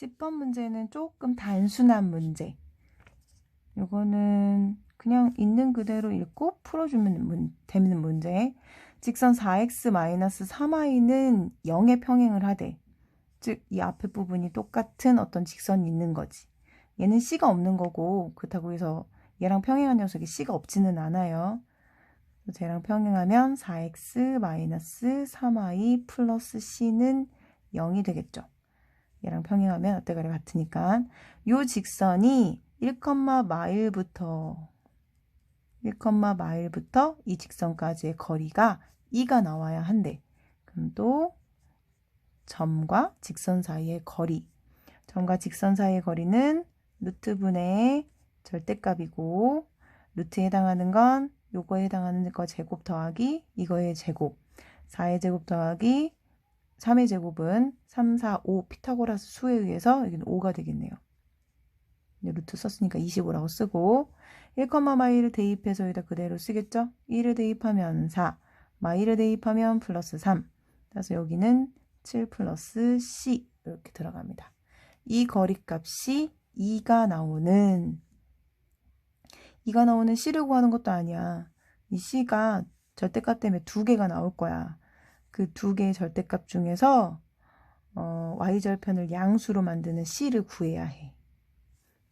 10번 문제는 조금 단순한 문제. 요거는 그냥 있는 그대로 읽고 풀어주면 문, 되는 문제. 직선 4x-3y는 0의 평행을 하되 즉 이 앞에 부분이 똑같은 어떤 직선이 있는 거지. 얘는 c가 없는 거고 그렇다고 해서 얘랑 평행한 녀석이 c가 없지는 않아요. 쟤랑 평행하면 4x-3y 플러스 c는 0이 되겠죠. 얘랑 평행하면 앞대가리 같으니까 요 직선이 1, 마일부터 1, 마일부터 이 직선까지의 거리가 2가 나와야 한대. 그럼 또 점과 직선 사이의 거리. 점과 직선 사이의 거리는 루트분의 절대값이고 루트에 해당하는 건 요거에 해당하는 거 제곱 더하기 이거의 제곱. 4의 제곱 더하기 3의 제곱은 3, 4, 5 피타고라스 수에 의해서 여기는 5가 되겠네요. 루트 썼으니까 25라고 쓰고 1, 마이를 대입해서 여기다 그대로 쓰겠죠? 1을 대입하면 4, 마이를 대입하면 플러스 3. 그래서 여기는 7 플러스 C 이렇게 들어갑니다. 이 거리값이 2가 나오는 2가 나오는 C를 구하는 것도 아니야. 이 C가 절대값 때문에 두 개가 나올 거야. 그 두 개의 절대값 중에서 어, y절편을 양수로 만드는 C를 구해야 해.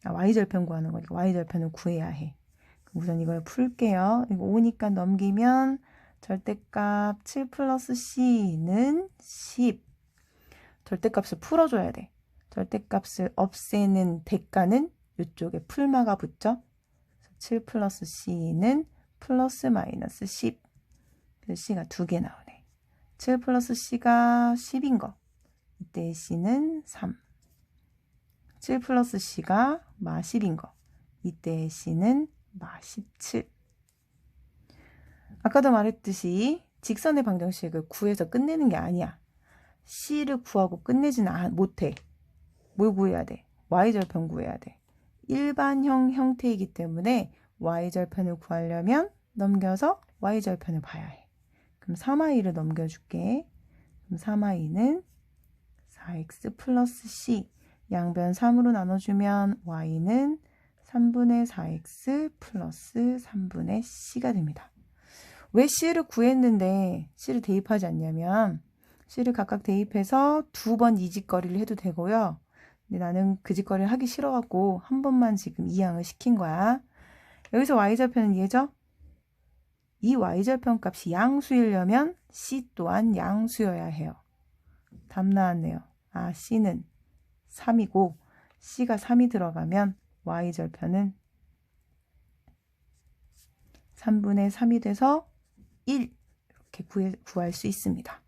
아, y절편 구하는 거니까 y절편을 구해야 해. 우선 이걸 풀게요. 이거 5니까 넘기면 절대값 7 플러스 C는 10. 절대값을 풀어줘야 돼. 절대값을 없애는 대가는 이쪽에 풀마가 붙죠. 7 플러스 C는 플러스 마이너스 10. 그래서 C가 두 개 나오네. 7 플러스 C가 10인 거. 이때 C는 3. 7 플러스 C가 마 10인 거. 이때 C는 마 17. 아까도 말했듯이 직선의 방정식을 구해서 끝내는 게 아니야. C를 구하고 끝내지는 못해. 뭘 구해야 돼? Y절편 구해야 돼. 일반형 형태이기 때문에 Y절편을 구하려면 넘겨서 Y절편을 봐야 해. 그럼 3Y를 넘겨줄게. 그럼 3Y는 4X 플러스 C. 양변 3으로 나눠주면 Y는 3분의 4X 플러스 3분의 C가 됩니다. 왜 C를 구했는데 C를 대입하지 않냐면 C를 각각 대입해서 두 번 이직거리를 해도 되고요. 근데 나는 그 짓거리를 하기 싫어갖고 한 번만 지금 이항을 시킨 거야. 여기서 y절편은 얘죠? 이 y절편 값이 양수이려면 C 또한 양수여야 해요. 답 나왔네요. 아, C는 3이고 C가 3이 들어가면 y절편은 3분의 3이 돼서 1 이렇게 구해, 구할 수 있습니다.